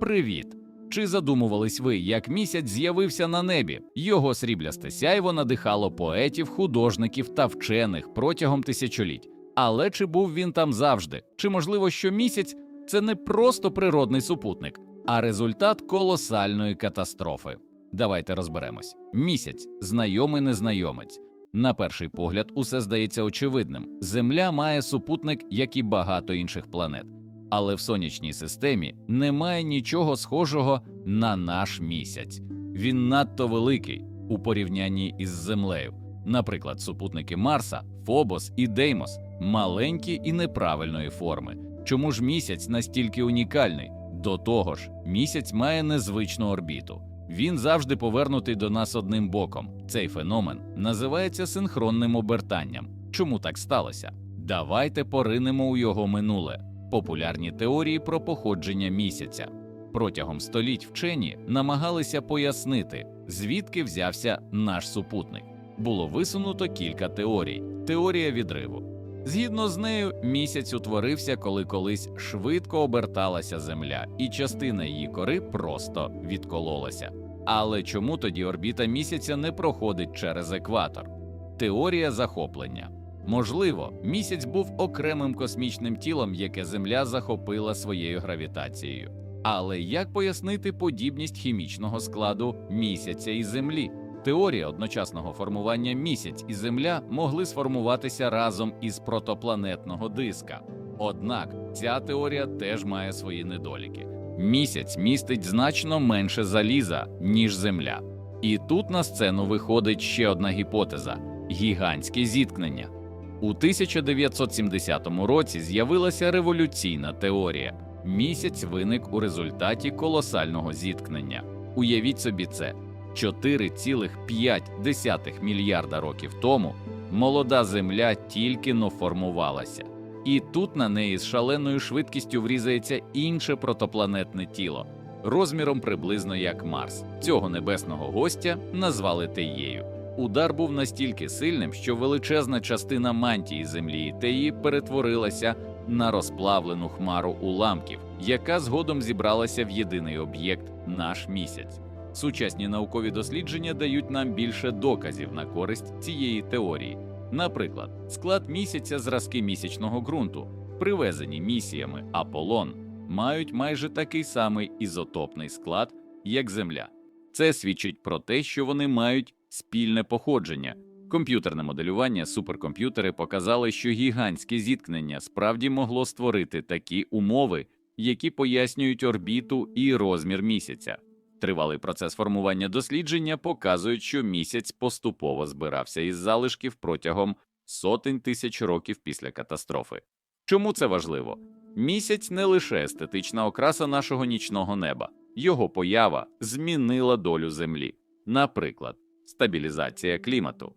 Привіт! Чи задумувались ви, як місяць з'явився на небі? Його сріблясте сяйво надихало поетів, художників та вчених протягом тисячоліть. Але чи був він там завжди? Чи можливо, що місяць це не просто природний супутник, а результат колосальної катастрофи? Давайте розберемось. Місяць знайомий незнайомець. На перший погляд, усе здається очевидним. Земля має супутник, як і багато інших планет. Але в сонячній системі немає нічого схожого на наш місяць. Він надто великий у порівнянні із Землею. Наприклад, супутники Марса, Фобос і Деймос маленькі і неправильної форми. Чому ж місяць настільки унікальний? До того ж, місяць має незвичну орбіту. Він завжди повернутий до нас одним боком. Цей феномен називається синхронним обертанням. Чому так сталося? Давайте поринемо у його минуле. Популярні теорії про походження місяця. Протягом століть вчені намагалися пояснити, звідки взявся наш супутник. Було висунуто кілька теорій. Теорія відриву. Згідно з нею, місяць утворився, коли колись швидко оберталася Земля, і частина її кори просто відкололася. Але чому тоді орбіта місяця не проходить через екватор? Теорія захоплення. Можливо, місяць був окремим космічним тілом, яке Земля захопила своєю гравітацією. Але як пояснити подібність хімічного складу місяця і Землі? Теорія одночасного формування місяць і Земля могли сформуватися разом із протопланетного диска. Однак ця теорія теж має свої недоліки. Місяць містить значно менше заліза, ніж Земля. І тут на сцену виходить ще одна гіпотеза гігантське зіткнення. У 1970 році з'явилася революційна теорія. Місяць виник у результаті колосального зіткнення. Уявіть собі це 4,5 мільярда років тому молода Земля тільки но формувалася, і тут на неї з шаленою швидкістю врізається інше протопланетне тіло, розміром приблизно як Марс. Цього небесного гостя назвали Теєю. Удар був настільки сильним, що величезна частина мантії Землі Теї перетворилася на розплавлену хмару уламків, яка згодом зібралася в єдиний об'єкт наш місяць. Сучасні наукові дослідження дають нам більше доказів на користь цієї теорії. Наприклад, склад місяця зразки місячного ґрунту, привезені місіями Аполлон, мають майже такий самий ізотопний склад, як Земля. Це свідчить про те, що вони мають спільне походження. Комп'ютерне моделювання, суперкомп'ютери показали, що гігантське зіткнення справді могло створити такі умови, які пояснюють орбіту і розмір місяця. Тривалий процес формування дослідження показують, що місяць поступово збирався із залишків протягом сотень тисяч років після катастрофи. Чому це важливо? Місяць не лише естетична окраса нашого нічного неба, його поява змінила долю Землі. Наприклад, стабілізація клімату.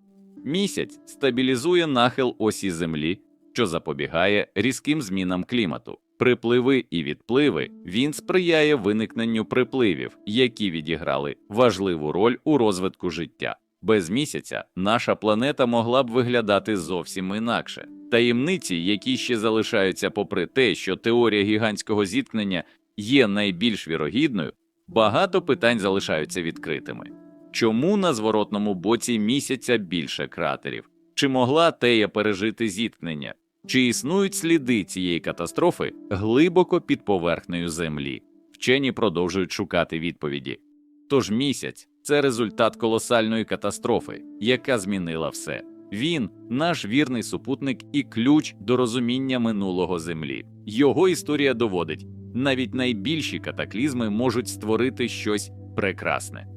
Місяць стабілізує нахил осі Землі, що запобігає різким змінам клімату. Припливи і відпливи він сприяє виникненню припливів, які відіграли важливу роль у розвитку життя. Без місяця наша планета могла б виглядати зовсім інакше. Таємниці, які ще залишаються, попри те, що теорія гігантського зіткнення є найбільш вірогідною, багато питань залишаються відкритими. Чому на зворотному боці місяця більше кратерів? Чи могла Тея пережити зіткнення? Чи існують сліди цієї катастрофи глибоко під поверхнею Землі? Вчені продовжують шукати відповіді. Тож місяць це результат колосальної катастрофи, яка змінила все. Він наш вірний супутник і ключ до розуміння минулого Землі. Його історія доводить, навіть найбільші катаклізми можуть створити щось прекрасне.